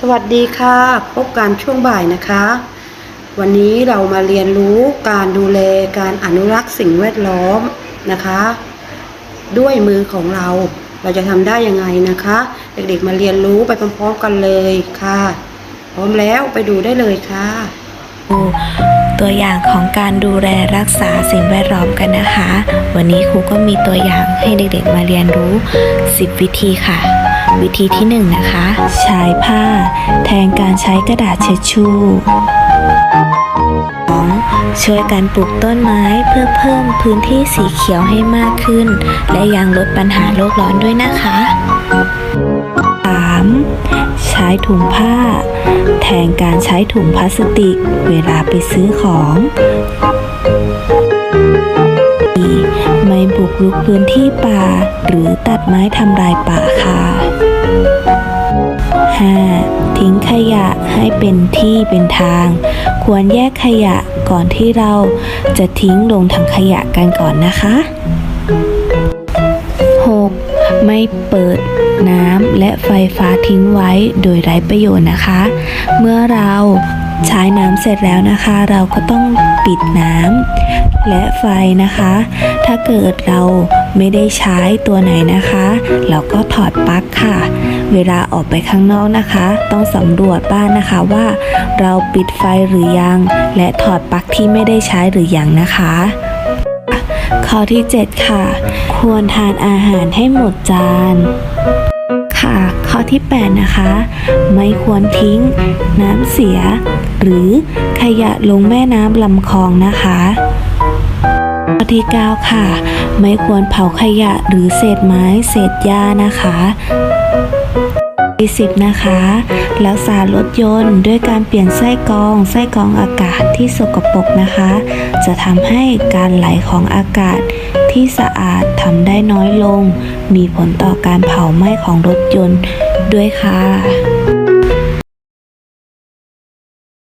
สวัสดีค่ะ พบกันช่วงบ่ายนะคะ วันนี้เรามาเรียนรู้การดูแลการอนุรักษ์สิ่งแวดล้อมนะคะ ด้วยมือของเราเราจะทำได้ยังไงนะคะ เด็กๆมาเรียนรู้ไปพร้อมๆกันเลยค่ะ พร้อมแล้วไปดูได้เลยค่ะดูตัวอย่างของการดูแลรักษาสิ่งแวดล้อมกันนะคะ วันนี้ครูก็มีตัวอย่างให้เด็กๆมาเรียนรู้ 10 วิธีค่ะ วิธีที่1นนะคะ ใช้ผ้า แทนการใช้กระดาษเช็ดชู่ 2. ช่วยกันปลูกต้นไม้เพื่อเพิ่มพื้นที่สีเขียวให้มากขึ้น และยังลดปัญหาโลกร้อนด้วยนะคะ 3. ใช้ถุงผ้า แทนการใช้ถุงพลาสติก เวลาไปซื้อของ รุกพื้นที่ป่า หรือตัดไม้ทำลายป่าค่ะ 5. ทิ้งขยะให้เป็นที่เป็นทาง ควรแยกขยะก่อนที่เราจะทิ้งลงถังขยะกันก่อนนะคะ 6. ไม่เปิดน้ำและไฟฟ้าทิ้งไว้โดยไร้ประโยชน์นะคะ เมื่อเราใช้น้ำเสร็จแล้วนะคะ เราก็ต้องปิดน้ำ และไฟนะคะ ถ้าเกิดเราไม่ได้ใช้ตัวไหนนะคะ เราก็ถอดปลั๊กค่ะ เวลาออกไปข้างนอกนะคะ ต้องสำรวจบ้านนะคะว่า เราปิดไฟหรือยัง และถอดปลั๊กที่ไม่ได้ใช้หรือยังนะคะ ข้อที่ 7 ค่ะ ควรทานอาหารให้หมดจานค่ะข้อที่ 8 นะคะ ไม่ควรทิ้ง น้ำเสีย หรือขยะลงแม่น้ำลำคลองนะคะ ข้อที่ 9 ค่ะ ไม่ควรเผาขยะหรือเศษไม้เศษหญ้านะคะที่10นะคะรักษารถยนต์ด้วยการเปลี่ยนไส้กรองไส้กรองอากาศที่สกปรกนะคะ จะทำให้การไหลของอากาศที่สะอาดทำได้น้อยลง มีผลต่อการเผาไหม้ของรถยนต์ด้วยค่ะ